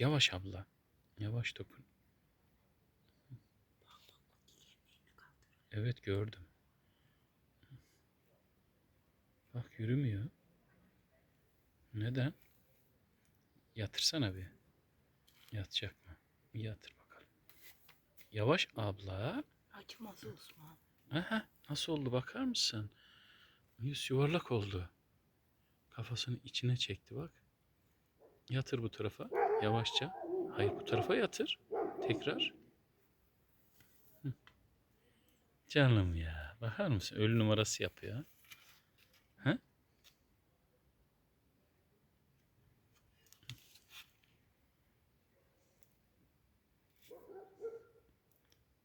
Yavaş abla. Yavaş dokun. Evet gördüm. Bak yürümüyor. Neden? Yatırsana bir. Yatacak mı? Bir yatır bakalım. Yavaş abla. Acımaz Osman. Aha, nasıl oldu bakar mısın? Yüz yuvarlak oldu. Kafasını içine çekti bak. Yatır bu tarafa. Yavaşça. Hayır bu tarafa yatır. Tekrar. Hı. Canım ya. Bakar mısın? Ölü numarası yapıyor. Ha?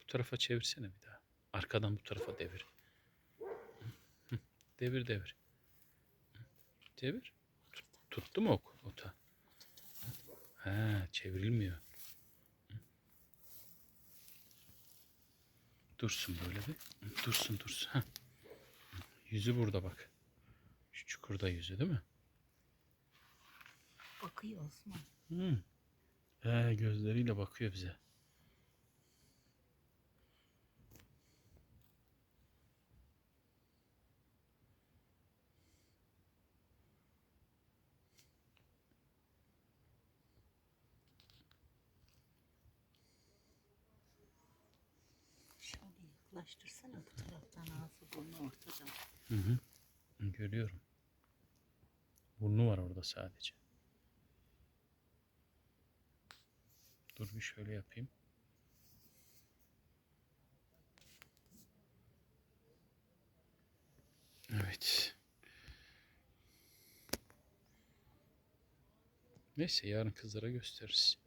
Bu tarafa çevirsene bir daha. Arkadan bu tarafa devir. Devir devir. Devir. Tut- Tuttu mu ok? Ota. Ha, çevrilmiyor. Dursun böyle bir. Dursun dursun. Ha. Yüzü burada bak. Şu çukurda yüzü değil mi? Bakıyor Osman. Hı. He, gözleriyle bakıyor bize. Yaklaştırsana bu taraftan ağzı burnu ortada. Hı hı. Görüyorum. Burnu var orada sadece. Dur bir şöyle yapayım. Evet. Neyse yarın kızlara gösteririz.